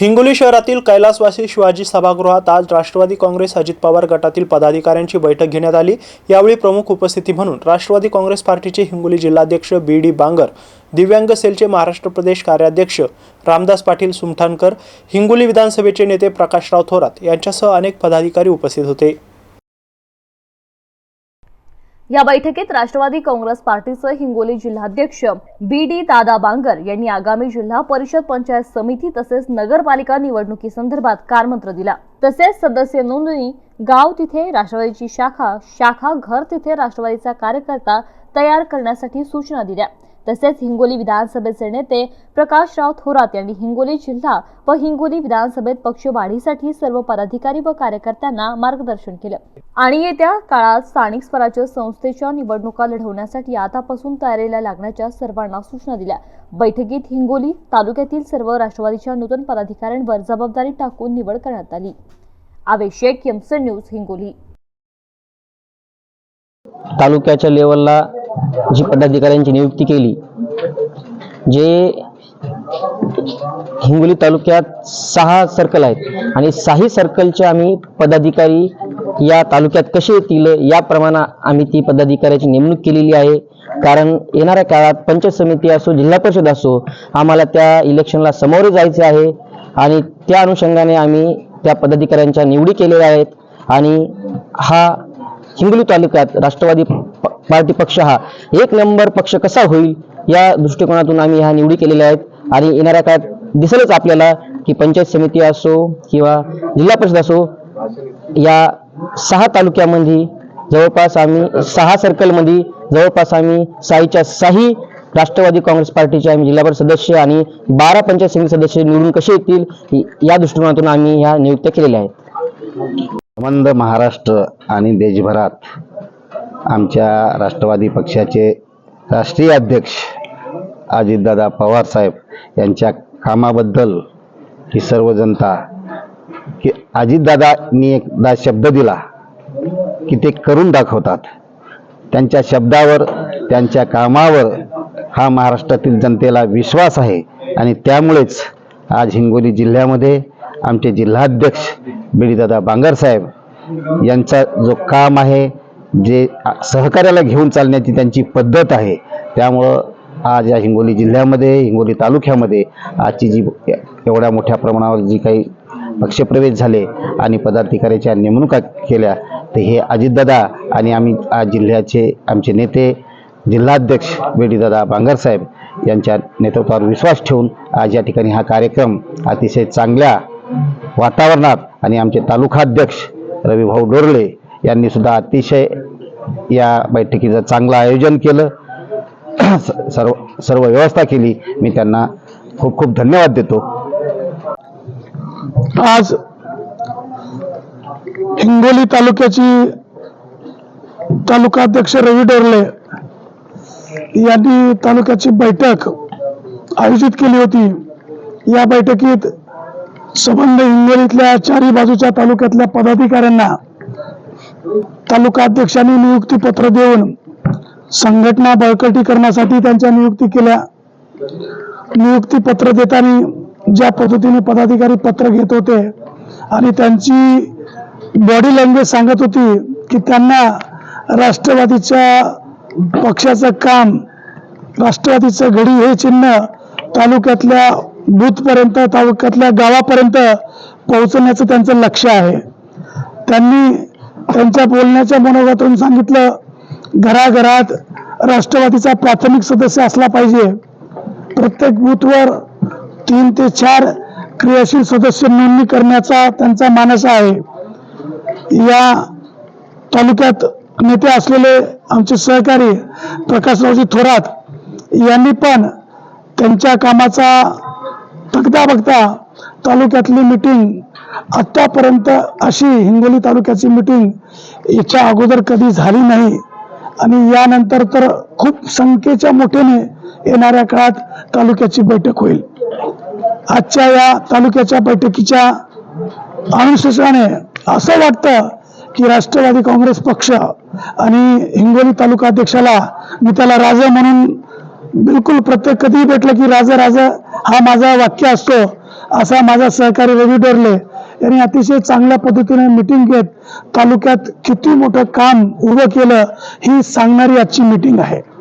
हिंगोली शहरातील कैलासवासी शिवाजी सभागृहात आज राष्ट्रवादी काँग्रेस अजित पवार गटातील पदाधिकाऱ्यांची बैठक घेण्यात आली. यावेळी प्रमुख उपस्थिती म्हणून राष्ट्रवादी काँग्रेस पार्टीचे हिंगोली जिल्हाध्यक्ष बी डी बांगर दिव्यांग सेलचे महाराष्ट्र प्रदेश कार्याध्यक्ष रामदास पाटील सुमठाणकर हिंगोली विधानसभेचे नेते प्रकाशराव थोरात यांच्यासह अनेक पदाधिकारी उपस्थित होते. या बैठकीत राष्ट्रवादी काँग्रेस पार्टीचे हिंगोली जिल्हाध्यक्ष बी डी दादा बांगर यांनी आगामी जिल्हा परिषद पंचायत समिती तसेच नगरपालिका निवडणुकीसंदर्भात कारमंत्र दिला. तसेच सदस्य नोंदणी गाव तिथे राष्ट्रवादीची शाखा शाखा घर तिथे राष्ट्रवादीचा कार्यकर्ता तयार करण्यासाठी सूचना दिल्या. तसेच हिंगोली विधानसभेचे नेते प्रकाशराव थोरात यांनी हिंगोली जिल्हा व हिंगोली विधानसभेत पक्ष वाढीसाठी सर्व पदाधिकारी व कार्यकर्त्यांना मार्गदर्शन केलं. आणि येत्या काळात स्थानिक स्वराज्य संस्थेच्या निवडणुका लढवण्यासाठी आतापासून तयारीला लागण्याच्या सर्वांना सूचना दिल्या. बैठकीत हिंगोली तालुक्यातील सर्व राष्ट्रवादीच्या नूतन पदाधिकाऱ्यांवर जबाबदारी टाकून निवड करण्यात आली. आवेशेक शेख न्यूज हिंगोली. तालुक्याच्या लेवलला जी पदाधिकाऱ्यांची नियुक्ती केली जे हिंगोली तालुक्यात सहा सर्कल आहेत आणि सहाही सर्कलचे आम्ही पदाधिकारी या तालुक्यात कसे येतील याप्रमाणे आम्ही ती पदाधिकाऱ्याची नेमणूक केलेली आहे. कारण येणाऱ्या काळात पंचायत समिती असो जिल्हा परिषद असो आम्हाला त्या इलेक्शनला समोरे जायचे आहे आणि त्या अनुषंगाने आम्ही त्या पदाधिकाऱ्यांच्या निवडी केलेल्या आहेत. आणि हा हिंगोली तालुक्यात राष्ट्रवादी पार्टी पक्ष हा. एक नंबर पक्ष कसा होईल या दृष्टिकोनातून आम्ही ह्या निवडी केलेल्या आहेत. आणि येणाऱ्या काळात दिसेलच आपल्याला की पंचायत समिती असो किंवा जिल्हा परिषद असो या सहा तालुक्यामध्ये जवळपास आम्ही सहा सर्कलमध्ये जवळपास आम्ही साईच्या साही राष्ट्रवादी काँग्रेस पार्टीचे आम्ही जिल्हाभर सदस्य आणि बारा पंचायत समिती सदस्य निवडून कसे येतील या दृष्टिकोनातून आम्ही ह्या नियुक्त्या केलेल्या आहेत. संबंध महाराष्ट्र आणि देशभरात आमच्या राष्ट्रवादी पक्षाचे राष्ट्रीय अध्यक्ष अजितदादा पवारसाहेब यांच्या कामाबद्दल ही सर्व जनता की अजितदादांनी एकदा शब्द दिला की ते करून दाखवतात. त्यांच्या शब्दावर त्यांच्या कामावर हा महाराष्ट्रातील जनतेला विश्वास आहे आणि त्यामुळेच आज हिंगोली जिल्ह्यामध्ये आमचे जिल्हाध्यक्ष बिडीदादा बांगर साहेब यांचा जो काम आहे जे सहकार्याला घेऊन चालण्याची त्यांची पद्धत आहे त्यामुळं आज या हिंगोली जिल्ह्यामध्ये हिंगोली तालुक्यामध्ये आजची जी एवढ्या मोठ्या प्रमाणावर जी काही पक्षप्रवेश झाले आणि पदाधिकाऱ्याच्या नेमणुका केल्या तर हे अजितदादा आणि आम्ही आज जिल्ह्याचे आमचे नेते जिल्हाध्यक्ष बेडीदादा बांगरसाहेब यांच्या नेतृत्वावर विश्वास ठेवून आज या ठिकाणी हा कार्यक्रम अतिशय चांगल्या वातावरणात आणि आमचे तालुकाध्यक्ष रविभाऊ डोरले यांनी सुद्धा अतिशय या बैठकीचं चांगलं आयोजन केलं. सर्व सर्व व्यवस्था केली. मी त्यांना खूप खूप धन्यवाद देतो. आज हिंगोली तालुक्याची तालुकाध्यक्ष रवी डोरले यांनी तालुक्याची बैठक आयोजित केली होती. या बैठकीत संबंध हिंगोलीतल्या चारी बाजूच्या तालुक्यातल्या पदाधिकाऱ्यांना तालुका अध्यक्षांनी नियुक्ती पत्र देऊन संघटना बळकटीकरणासाठी त्यांच्या नियुक्ती केल्या. नियुक्ती पत्र देताना ज्या पद्धतीने पदाधिकारी पत्र घेत होते आणि त्यांची बॉडी लँग्वेज सांगत होती की त्यांना राष्ट्रवादीच्या पक्षाचं काम राष्ट्रवादीचं घडी हे चिन्ह तालुक्यातल्या बूथपर्यंत तालुक्यातल्या गावापर्यंत पोहोचवण्याचं त्यांचं लक्ष आहे. त्यांनी त्यांच्या बोलण्याच्या मनोगतातून सांगितलं घराघरात राष्ट्रवादीचा प्राथमिक सदस्य असला पाहिजे. प्रत्येक बूथवर तीन ते चार क्रियाशील सदस्य नोंदणी करण्याचा त्यांचा मानस आहे. या तालुक्यात नेते असलेले आमचे सहकारी प्रकाशरावजी थोरात यांनी पण त्यांच्या कामाचा बघता बघता तालुक्यातली मिटिंग आत्तापर्यंत अशी हिंगोली तालुक्याची मिटिंग याच्या अगोदर कधी झाली नाही. आणि यानंतर तर खूप संख्येच्या मोठ्याने येणाऱ्या काळात तालुक्याची बैठक होईल. आजच्या या तालुक्याच्या बैठकीच्या अनुशेषाने असं वाटतं की राष्ट्रवादी काँग्रेस पक्ष आणि हिंगोली तालुका अध्यक्षाला मी त्याला राजा म्हणून बिलकुल प्रत्येक कधीही भेटलं की राजा राजा हा माझा वाक्य असतो. असा माझा सहकारी रवी डोरले यांनी अतिशय चांगल्या पद्धतीने मिटिंग घेत तालुक्यात किती मोठं काम उभं केलं ही सांगणारी आजची मिटिंग आहे.